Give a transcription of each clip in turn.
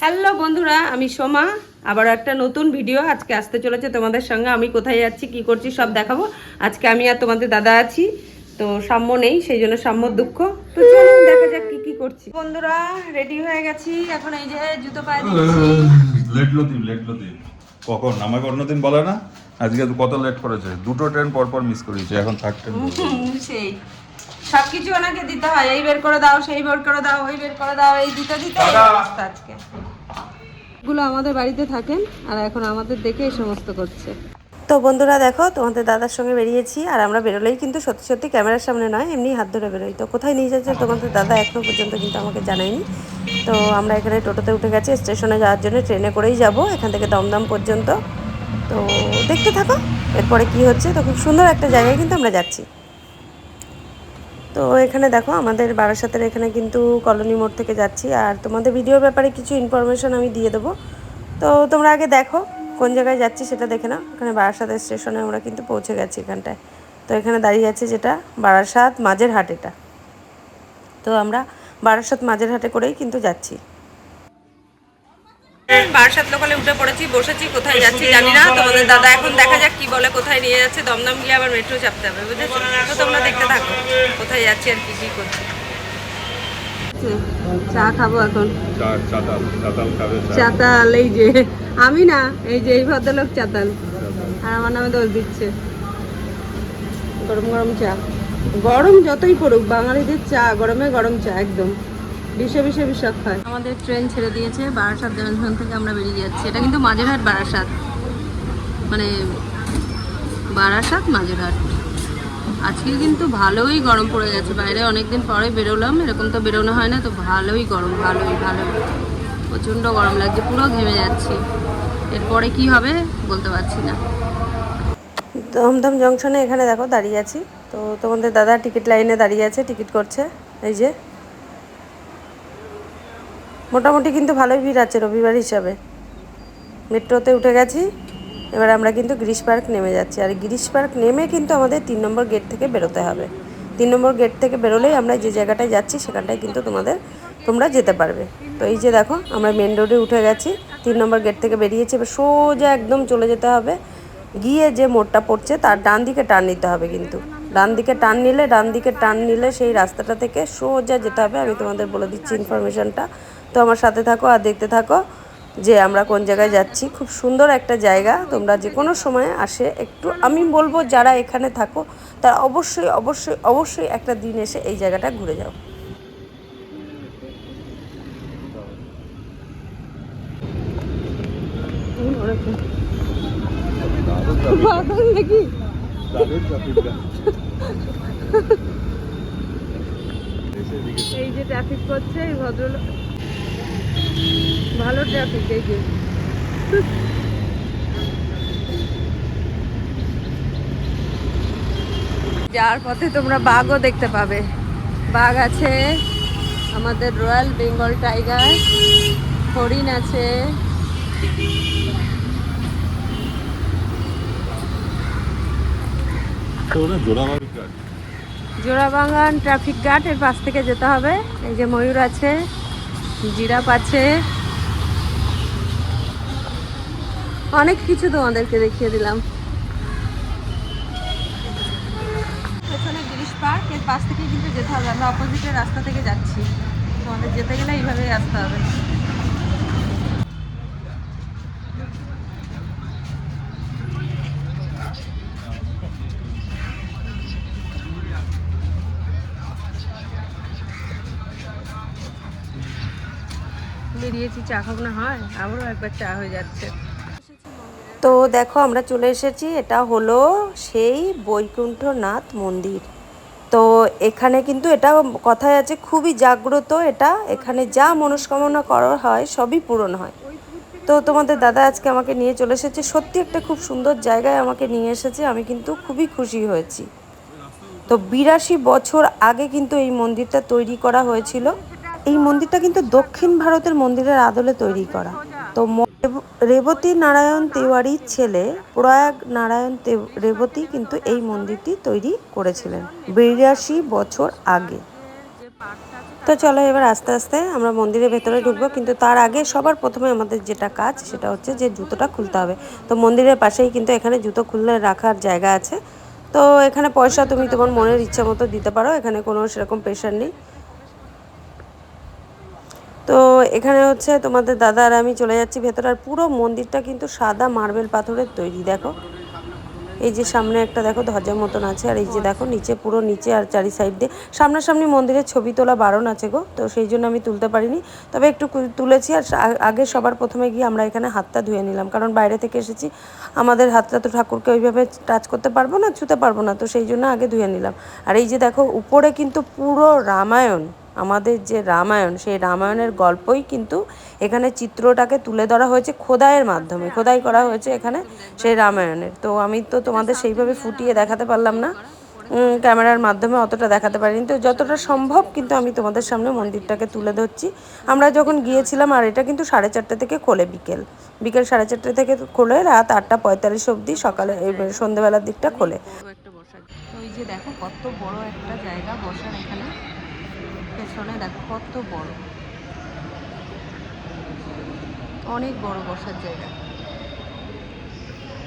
Hello বন্ধুরা আমি সোমা। আবার একটা নতুন ভিডিও আজকে আসতে চলেছে তোমাদের সঙ্গে। আমি কোথায় যাচ্ছি কি করছি সব দেখাবো। আজকে আমি আর তোমাদের দাদা আছি তো সাম্য নেই সেই জন্য সাম্য দুঃখ। তো চলো দেখা যাক কি কি করছি। বন্ধুরা রেডি হয়ে গেছি। এখন এই যে জুতো পায়ে দিচ্ছি। লেট কখন? আমাকে অন্যদিন বলে না? আজকে কত লেট করেছে? দুটো ট্রেন পর পর মিস করেছে এখন থার্ড ট্রেন হুম, সেই সবকিছু ওনাকে দিতে হয় এই বের করে দাও সেই বের করে দাও ওই বের করে দাও এই দিতে দিতে অবস্থা আজকে। গুলো আমাদের বাড়িতে থাকেন আর এখন আমাদের দেখে এই সমস্ত করছে। তো বন্ধুরা দেখো তোমাদের দাদার সঙ্গে বেরিয়েছি আর আমরা বেরোলেই কিন্তু সত্যি সত্যি ক্যামেরার সামনে নয় এমনি হাত ধরে বেরোই। তো কোথায় নিয়ে যাচ্ছে তোমাদের দাদা এখনও পর্যন্ত কিন্তু আমাকে জানায়নি। তো আমরা এখানে টোটোতে উঠে গেছি স্টেশনে যাওয়ার জন্য ট্রেনে করেই যাব এখান থেকে দমদম পর্যন্ত। তো দেখতে থাকো এরপরে কি হচ্ছে তো খুব সুন্দর একটা জায়গায় কিন্তু আমরা যাচ্ছি। তো এখানে দেখো, আমাদের বারাসাতের এখানে কিন্তু কলোনি মোড় থেকে যাচ্ছি। আর তোমাদের ভিডিওর ব্যাপারে কিছু ইনফরমেশন আমি দিয়ে দেবো। তো তোমরা আগে দেখো, কোন জায়গায় যাচ্ছি সেটা দেখে নাও। এখানে বারাসাতের স্টেশনে আমরা কিন্তু পৌঁছে গেছি এখানটায়। তো এখানে দাঁড়িয়ে আছে যেটা বারাসাত মাঝের হাট এটা। তো আমরা বারাসাত মাঝের হাটে করেই কিন্তু যাচ্ছি। বারাসাত লোকালে উঠে পড়েছি বসেছি কোথায় যাচ্ছি জানি না। তোমাদের দাদা এখন দেখা যাক কি বলে কোথায় নিয়ে যাচ্ছে। দমদম গিয়ে আবার মেট্রো চাপতে হবে বুঝেছ? তো তোমরা দেখতে থাকো কোথায় যাচ্ছি আর কি কি করছি। চা খাব এখন। চাতাল এই যে আমি না এই যে এই ভদ্রলোক চাতাল। আর আমার নামে দোষ দিচ্ছে। গরম গরম চা। গরম যতই পড়ুক বাঙালিদের চা গরমে গরম চা একদম। বিষে বিষে বিষাক হয়। আমাদের ট্রেন ছেড়ে দিয়েছে বারাসাত জংশন থেকে আমরা বেরিয়ে যাচ্ছি। এটা কিন্তু মাঝেরহাট বারাসাত। মানে বারাসাত মাঝেরহাট। আজকে কিন্তু ভালোই গরম পড়ে গেছে। বাইরে অনেকদিন পরে বেরোলাম এরকম তো বেরোনো হয় না তো ভালোই গরম ভালোই ভালোই। প্রচণ্ড গরম লাগছে পুরো ঘেমে যাচ্ছি। এরপরে কি হবে বলতে পারছি না। দমদম জংশনে এখানে দেখো দাঁড়িয়ে আছি। তো তোমাদের দাদা টিকিট লাইনে দাঁড়িয়ে আছে টিকিট করছে। এই যে মোটামুটি কিন্তু ভালোই ভিড় আছে রবিবার হিসাবে। মেট্রোতে উঠে গেছি, এবার আমরা কিন্তু গিরিশ পার্ক নেমে যাচ্ছি। আর গিরিশ পার্ক নেমে কিন্তু আমাদের তিন নম্বর গেট থেকে বেরোতে হবে। তিন নম্বর গেট থেকে বেরোলেই আমরা যে জায়গাটায় যাচ্ছি, সেখানটায় কিন্তু তোমাদের তোমরা যেতে পারবে। তো এই যে দেখো, আমরা মেন রোডে উঠে গেছি, তিন নম্বর গেট থেকে বেরিয়েছি, এবার সোজা একদম চলে যেতে হবে। গিয়ে যে মোড়টা পড়ছে, তার ডান দিকে টার্ন নিতে হবে কিন্তু। ডান দিকে টার্ন নিলে, ডান দিকে টার্ন নিলে সেই রাস্তাটা থেকে সোজা যেতে হবে। আমি তোমাদের বলে দিচ্ছি ইনফরমেশনটা তো আমার সাথে থাকো আর দেখতে থাকো যে আমরা কোন জায়গায় যাচ্ছি। খুব সুন্দর একটা জায়গা। তোমরা যে কোনো সময় আসে একটু, আমি বলব যারা এখানে থাকো, তারা অবশ্যই অবশ্যই অবশ্যই একটা দিন এসে এই জায়গাটা ঘুরে যাও। এই যে ট্রাফিক করছে, এই ভদ্রলোক ট্রাফিক এই যে যাওয়ার পথে তোমরা বাঘও দেখতে পাবে। বাঘ আছে আমাদের রয়্যাল বেঙ্গল টাইগার হরিণ আছে। জোড়াবাগান ট্রাফিক গার্ড এর পাশ থেকে যেতে হবে। এই যে ময়ূর আছে জিরাফ আছে। অনেক কিছু তোমাদেরকে দেখিয়ে দিলাম। গিরিশ পার্ক, এর পাশ কিন্তু যেতে হবে। আমরা অপোজিটের রাস্তা থেকে যাচ্ছি। তোমাদের যেতে গেলে এইভাবেই আসতে হবে। বেরিয়েছি, চা খাব না হয়? আবারও একবার চা হয়ে যাচ্ছে। তো দেখো আমরা চলে এসেছি, এটা হলো সেই বৈকুণ্ঠনাথ মন্দির। তো এখানে কিন্তু এটা কথায় আছে, খুবই জাগ্রত এটা। এখানে যা মনস্কামনা করা হয়, সবই পূরণ হয়। তো তোমাদের দাদা আজকে আমাকে নিয়ে চলে এসেছে। সত্যি একটা খুব সুন্দর জায়গায় আমাকে নিয়ে এসেছে, আমি কিন্তু খুবই খুশি হয়েছি। তো বিরাশি বছর আগে কিন্তু এই মন্দিরটা তৈরি করা হয়েছিল। এই মন্দিরটা কিন্তু দক্ষিণ ভারতের মন্দিরের আদলে তৈরি করা। তো রেবতী নারায়ণ তেওয়ারির ছেলে প্রয়াগ নারায়ণ রেবতী কিন্তু এই মন্দিরটি তৈরি করেছিলেন বিরাশি বছর আগে। তো চলো এবার আস্তে আস্তে আমরা মন্দিরের ভেতরে ঢুকবো, কিন্তু তার আগে সবার প্রথমে আমাদের যেটা কাজ সেটা হচ্ছে যে জুতোটা খুলতে হবে। তো মন্দিরের পাশেই কিন্তু এখানে জুতো খুললে রাখার জায়গা আছে। তো এখানে পয়সা তুমি তোমার মনের ইচ্ছা মতো দিতে পারো, এখানে কোনো সেরকম প্রেশার নেই। তো এখানে হচ্ছে তোমাদের দাদা আর আমি চলে যাচ্ছি ভেতরে। আর পুরো মন্দিরটা কিন্তু সাদা মার্বেল পাথরের তৈরি, দেখো। এই যে সামনে একটা, দেখো, ধ্বজার মতন আছে। আর এই যে দেখো, নিচে, পুরো নিচে আর চারি সাইড দিয়ে সামনাসামনি মন্দিরের ছবি তোলা বারণ আছে গো। তো সেই জন্য আমি তুলতে পারিনি। তবে একটু তুলেছি আর আগে সবার প্রথমে গিয়ে আমরা এখানে হাতটা ধুয়ে নিলাম। কারণ বাইরে থেকে এসেছি, আমাদের হাতটা তো ঠাকুরকে ওইভাবে টাচ করতে পারব না, ছুতে পারব না। তো সেই জন্য আগে ধুয়ে নিলাম। আর এই যে দেখো, উপরে কিন্তু পুরো রামায়ণ। আমাদের যে রামায়ণ, সেই রামায়ণের গল্পই কিন্তু এখানে চিত্রটাকে তুলে ধরা হয়েছে খোদাইয়ের মাধ্যমে। খোদাই করা হয়েছে এখানে সেই রামায়ণের। তো আমি তো তোমাদের সেইভাবে ফুটিয়ে দেখাতে পারলাম না। ক্যামেরার মাধ্যমে অতটা দেখাতে পারিনি। তো যতটা সম্ভব কিন্তু আমি তোমাদের সামনে মন্দিরটাকে তুলে ধরছি। আমরা যখন গিয়েছিলাম, আর এটা কিন্তু সাড়ে চারটে থেকে খোলে বিকেল। বিকেল সাড়ে চারটে থেকে খোলে, রাত আটটা পঁয়তাল্লিশ অবধি সকালে, এই সন্ধেবেলার দিকটা খোলে। দেখো, কত বড় একটা জায়গা বসার এখানে। পেছনে দেখো, কত বড়। অনেক বড় বসার জায়গা।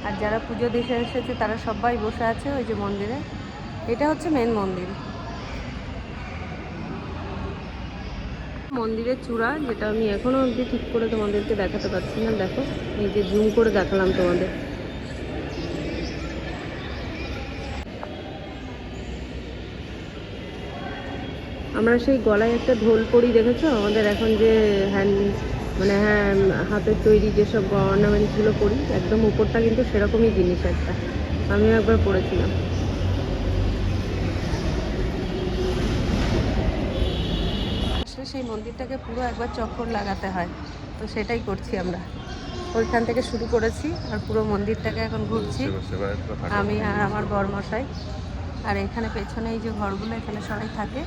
আর যারা পুজো দিতে এসেছে, তারা সবাই বসে আছে ওই যে মন্দিরে। এটা হচ্ছে মেন মন্দির। মন্দিরের চূড়া, যেটা আমি এখনও অবধি ঠিক করে তোমাদেরকে দেখাতে পারছি না, দেখো। এই যে জুম করে দেখালাম তোমাদের। আমরা সেই গলায় একটা ঢোল পরি দেখেছ? আমাদের এখন যে হ্যান্ড মানে হ্যাঁ হাতের তৈরি যেসব অর্নামেন্টসগুলো পরি একদম উপরটা কিন্তু সেরকমই জিনিস একটা। আমিও একবার পড়েছিলাম আসলে সেই মন্দিরটাকে পুরো একবার চক্কর লাগাতে হয় তো সেটাই করছি আমরা। ওইখান থেকে শুরু করেছি আর পুরো মন্দিরটাকে এখন ঘুরছি। আমি আর আমার বরমশাই। আর এখানে পেছনে এই যে ঘরগুলো এখানে সবাই থাকে।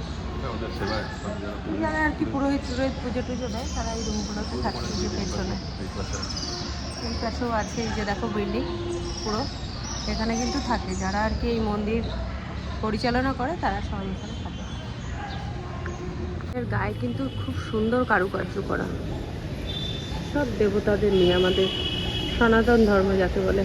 যারা আর কি পুরোহিত টুরোহিত পুজো টুজো দেয় তারা এই রুমগুলোতে থাকে যে পেছনে। এই পাশেও। আছে এই যে দেখো বিল্ডিং পুরো। এখানে কিন্তু থাকে যারা আর কি এই মন্দির পরিচালনা করে তারা সবাই এখানে থাকে। এর গায়ে কিন্তু খুব সুন্দর কারুকার্য করা। সব দেবতাদের নিয়ে আমাদের সনাতন ধর্ম যাকে বলে।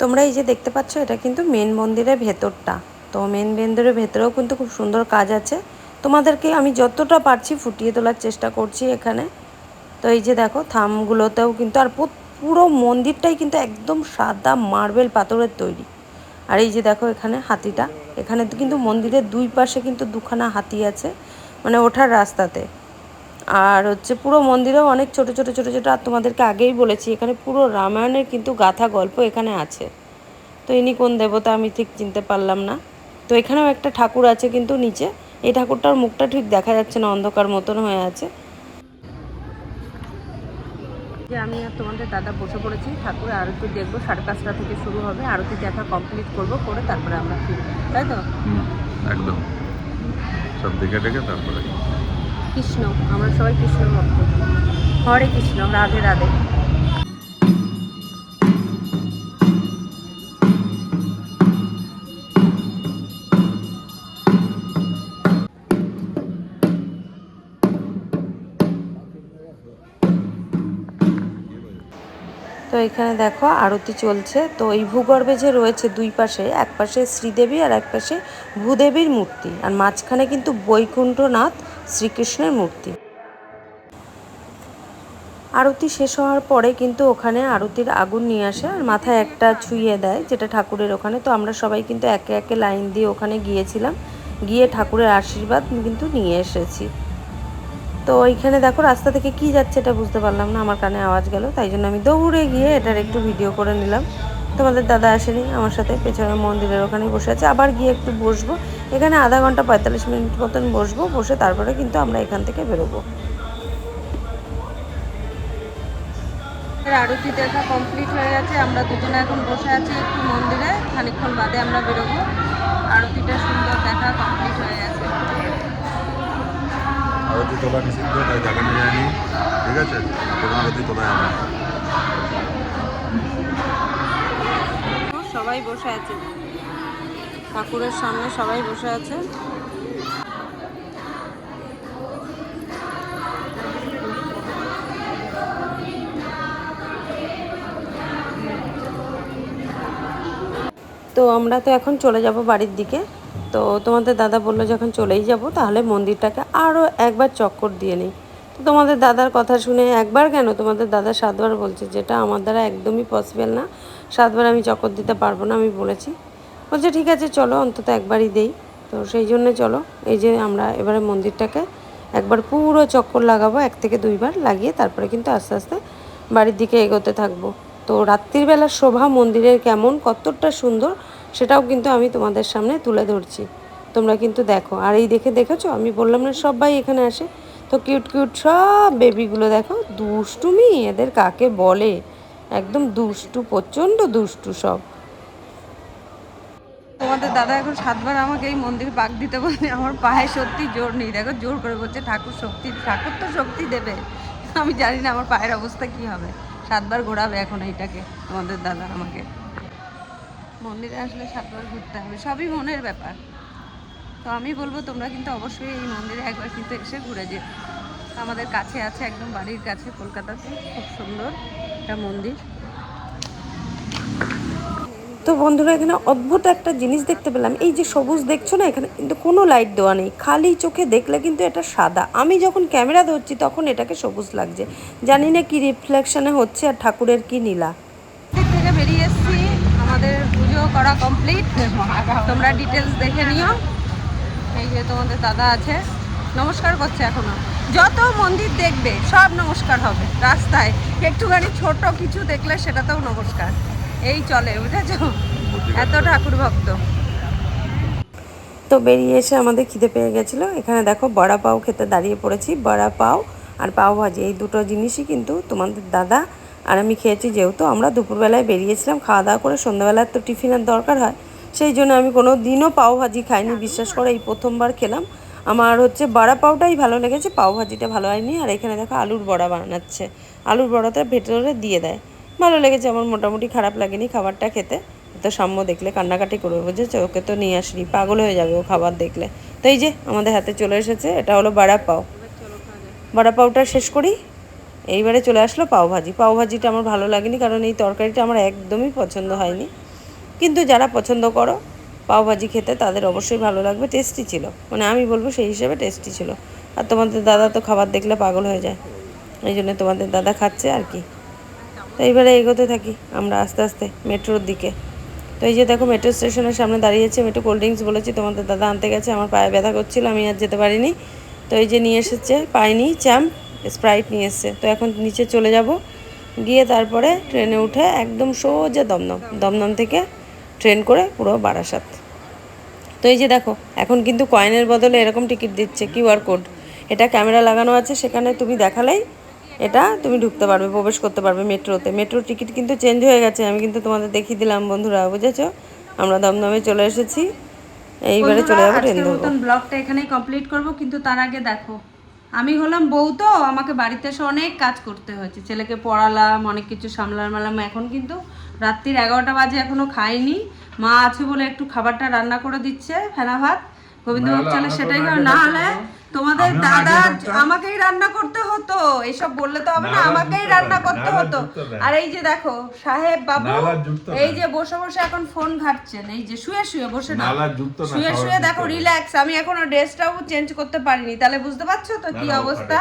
তোমরা এই যে দেখতে পাচ্ছ, এটা কিন্তু মেন মন্দিরের ভেতরটা। তো মেন মন্দিরের ভেতরেও কিন্তু খুব সুন্দর কাজ আছে। তোমাদেরকে আমি যতটা পারছি ফুটিয়ে তোলার চেষ্টা করছি এখানে। তো এই যে দেখো, থামগুলোতেও কিন্তু, আর পুরো মন্দিরটাই কিন্তু একদম সাদা মার্বেল পাথরের তৈরি। আর এই যে দেখো এখানে হাতিটা। এখানে কিন্তু মন্দিরের দুই পাশে কিন্তু দুখানা হাতি আছে মানে ওঠার রাস্তাতে। আর হচ্ছে পুরো মন্দিরেও অনেক ছোট ছোট ছোট ছোট আর তোমাদেরকে আগেই বলেছি এখানে পুরো রামায়ণের কিন্তু গাথা গল্প এখানে আছে। তো ইনি কোন দেবতা আমি ঠিক চিনতে পারলাম না। তো এখানেও একটা ঠাকুর আছে কিন্তু নিচে এই ঠাকুরটার মুখটা ঠিক দেখা যাচ্ছে না অন্ধকার মতন হয়ে আছে। যে আমি আর তোমাদের দাদা বসে পড়েছি ঠাকুরের আরতি দেখব সাড়ে পাঁচটা থেকে শুরু হবে আরতি দেখা কমপ্লিট করব করে তারপরে আমরা ফিরবো তাই তো? একদম। সব দেখে দেখে তারপরে কৃষ্ণ, আমরা সবাই কৃষ্ণ ভক্ত। হরে কৃষ্ণ রাধে রাধে। তো এখানে দেখো আরতি চলছে। তো এই ভূগর্ভে যে রয়েছে দুই পাশে, এক পাশে শ্রীদেবী আর এক পাশে ভূদেবীর মূর্তি। আর মাঝখানে কিন্তু বৈকুণ্ঠনাথ শ্রীকৃষ্ণের মূর্তি। আরতি শেষ হওয়ার পরে কিন্তু ওখানে আরতির আগুন নিয়ে আসে আর মাথায় একটা ছুঁয়ে দেয় যেটা ঠাকুরের ওখানে। তো আমরা সবাই কিন্তু একে একে লাইন দিয়ে ওখানে গিয়েছিলাম। গিয়ে ঠাকুরের আশীর্বাদ কিন্তু নিয়ে এসেছি। তো এইখানে দেখো রাস্তা থেকে কি যাচ্ছে এটা বুঝতে পারলাম না, আমার কানে আওয়াজ গেল। তাই জন্য আমি দৌড়ে গিয়ে এটার একটু ভিডিও করে নিলাম। তোমাদের দাদা আসেনি আমার সাথে পেছনে মন্দিরের ওখানে বসে আছে। আবার গিয়ে একটু বসবো। এখানে আধা ঘণ্টা পঁয়তাল্লিশ মিনিট মতন বসবো বসে তারপরে কিন্তু আমরা এখান থেকে বেরোবো। এর আরতি দেখা কমপ্লিট হয়ে গেছে। আমরা দুজনে এখন বসে আছি একটু মন্দিরে। খানিকক্ষণ বাদে আমরা বেরোবো। আরতিটা সুন্দর দেখা কমপ্লিট হয়ে গেছে। আরতি তোলা নিষিদ্ধ তাই দেখানো যায়নি। ঠিক আছে? আরতি তোলা যাবে সবাই বসে আছে। ঠাকুরের সামনে সবাই বসে আছে। তো আমরা তো এখন চলে যাব বাড়ির দিকে। তো তোমাদের দাদা বলল যখন চলেই যাব, তাহলে মন্দিরটাকে আরও একবার চক্কর দিয়ে নিই। তো তোমাদের দাদার কথা শুনে একবার কেন তোমাদের দাদা সাতবার বলছে, যেটা আমার দ্বারা একদমই পসিবল না। সাতবার আমি চক্কর দিতে পারব না, আমি বলেছি। বলছে, ঠিক আছে, চলো, অন্তত একবারই দেই। তো সেই জন্য চলো, এই যে আমরা এবারে মন্দিরটাকে একবার পুরো চক্কর লাগাবো, এক থেকে দুইবার লাগিয়ে তারপরে কিন্তু আস্তে আস্তে বাড়ির দিকে এগোতে থাকব। তো রাত্রির বেলা শোভা মন্দিরের কেমন, কতটা সুন্দর, সেটাও কিন্তু আমি তোমাদের সামনে তুলে ধরছি। তোমরা কিন্তু দেখো। আর এই দেখে দেখেছ, আমি বললাম না, সবাই এখানে আসে। তো কিউট কিউট সব বেবিগুলো দেখো, দুষ্টুমি, এদের কাকে বলে? একদম দুষ্টু, প্রচণ্ড দুষ্টু সব। তোমাদের দাদা এখন সাতবার আমাকে এই মন্দির পাক দিতে বলে আমার পায়ে সত্যি জোর নেই। দেখো, জোর করে বলছে, ঠাকুর শক্তি, ঠাকুর তো শক্তি দেবে। আমি জানি না আমার পায়ের অবস্থা কি হবে। সাতবার ঘোরাবে এখন এইটাকে, তোমাদের দাদা আমাকে। মন্দিরে আসলে সাতবার ঘুরতে হবে, সবই মনের ব্যাপার। তো আমি বলব, তোমরা কিন্তু অবশ্যই এই মন্দিরে একবার কিন্তু এসে ঘুরে যেও। আমাদের কাছে আছে একদম বাড়ির কাছে কলকাতাতে। খুব সুন্দর একটা মন্দির। তো বন্ধুরা এখানে অদ্ভুত একটা জিনিস দেখতে পেলাম। এই যে সবুজ দেখছ না এখানে কিন্তু কোনো লাইট দেওয়া নেই। খালি চোখে দেখলে কিন্তু এটা সাদা। আমি যখন ক্যামেরা ধরছি তখন এটাকে সবুজ লাগছে। জানি না কি রিফ্লেকশনে হচ্ছে আর ঠাকুরের কি নীলা থেকে বেরিয়ে এসেছি। আমাদের পুজো করা কমপ্লিট তোমরা ডিটেলস দেখে নিও। এই যে তোমাদের দাদা আছে। নমস্কার করছে এখনও। যত মন্দির দেখবে সব নমস্কার হবে। রাস্তায় একটুখানি ছোট কিছু দেখলে সেটাতেও নমস্কার। এই চলে বুঝেছ? এত ঠাকুর ভক্ত তো বেরিয়ে এসে আমাদের খিদে পেয়ে গেছিল। এখানে দেখো বড়া পাও খেতে দাঁড়িয়ে পড়েছি বড়া পাও আর পাও ভাজি। এই দুটো জিনিসই কিন্তু তোমাদের দাদা আর আমি খেয়েছি যেহেতু আমরা দুপুরবেলায় বেরিয়েছিলাম খাওয়া দাওয়া করে সন্ধ্যাবেলার তো টিফিনের দরকার হয়। সেই জন্য আমি কোনো দিনও পাও ভাজি খাইনি বিশ্বাস করে এই প্রথমবার খেলাম। আমার হচ্ছে বড়া পাওটাই ভালো লেগেছে, পাও ভাজিটা ভালো হয়নি। আর এখানে দেখো আলুর বড়া বানাচ্ছে। আলুর বড়াটা ভেতরে দিয়ে দেয়। ভালো লেগেছে, আমার মোটামুটি খারাপ লাগেনি খাবারটা খেতে। তো সাম্য দেখলে কান্নাকাটি করবে, বুঝেছ? ওকে তো নিয়ে আসনি পাগল হয়ে যাবে ও খাবার দেখলে। তো এই যে আমাদের হাতে চলে এসেছে, এটা হলো বড়া পাও। বড়া পাওটা শেষ করি। এইবারে চলে আসলো পাও ভাজি। পাও ভাজিটা আমার ভালো লাগেনি, কারণ এই তরকারিটা আমার একদমই পছন্দ হয়নি। কিন্তু যারা পছন্দ করো পাও ভাজি খেতে তাদের অবশ্যই ভালো লাগবে টেস্টি ছিল। মানে আমি বলব সেই হিসেবে টেস্টি ছিল। আর তোমাদের দাদা তো খাবার দেখলে পাগল হয়ে যায়। এই জন্য তোমাদের দাদা খাচ্ছে আর কি। তো এইবারে এগোতে থাকি আমরা আস্তে আস্তে মেট্রোর দিকে। তো এই যে দেখো মেট্রো স্টেশনের সামনে দাঁড়িয়েছে মেট্রো কোল্ড ড্রিঙ্কস বলেছি, তোমাদের দাদা আনতে গেছে, আমার পায়ে ব্যথা করছিল, আমি আর যেতে পারিনি। তো এই যে নিয়ে এসেছে পাইনি, চ্যাম্প, স্প্রাইট নিয়ে এসছে। তো এখন নিচে চলে যাব। গিয়ে তারপরে ট্রেনে উঠে একদম সোজা দমদম দমদম থেকে ট্রেন করে পুরো বারাসাত। তো এই যে দেখো এখন কিন্তু কয়েনের বদলে এরকম টিকিট দিচ্ছে কিউআর কোড এটা ক্যামেরা লাগানো আছে সেখানে তুমি দেখালেই এটা তুমি ঢুকতে পারবে প্রবেশ করতে পারবে মেট্রোতে। মেট্রোর টিকিট কিন্তু চেঞ্জ হয়ে গেছে আমি কিন্তু তোমাদের দেখিয়ে দিলাম বন্ধুরা বুঝেছ? আমরা দমদমে চলে এসেছি। এইবারে চলে যাব ট্রেন ধরবো। ব্লগটা এখানেই কমপ্লিট করব কিন্তু তার আগে দেখো আমি হলাম বউ তো, আমাকে বাড়িতে এসে অনেক কাজ করতে হয়েছে। ছেলেকে পড়ালাম, অনেক কিছু সামলালাম এখন কিন্তু রাত্রির এগারোটা বাজে এখনও খাইনি। মা আছে বলে একটু খাবারটা রান্না করে দিচ্ছে, ফেনা ভাত। গোবিন্দভোগ সেটাই খাবে না হলে তোমাদের দাদা আমাকেই রান্না করতে হতো। এসব বললে তো হবে না আমাকেই রান্না করতে হতো। আর এই যে দেখো সাহেব বাবু এই যে বসে বসে এখন ফোন ঘাটছেন। এই যে শুয়ে শুয়ে বসে না। শুয়ে শুয়ে দেখো রিল্যাক্স আমি এখনও ড্রেসটাও চেঞ্জ করতে পারিনি। তাহলে বুঝতে পারছ তো কি অবস্থা?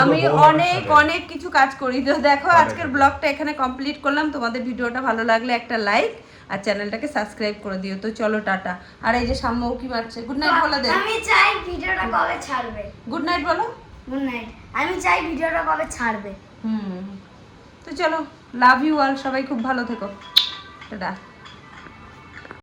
আমি অনেক অনেক কিছু কাজ করি। তো দেখো আজকের ব্লগটা এখানে কমপ্লিট করলাম। তোমাদের ভিডিওটা ভালো লাগলে একটা লাইক আর চ্যানেলটাকে সাবস্ক্রাইব করে দিও। তো চলো টাটা। আর এই যে সামনে কি মারছে গুড নাইট বলো দে। আমি চাই ভিডিওটা কবে ছাড়বে। গুড নাইট বলো। গুড নাইট আমি চাই ভিডিওটা কবে ছাড়বে। হুম। তো চলো লাভ ইউ অল সবাই খুব ভালো থেকো। টাটা।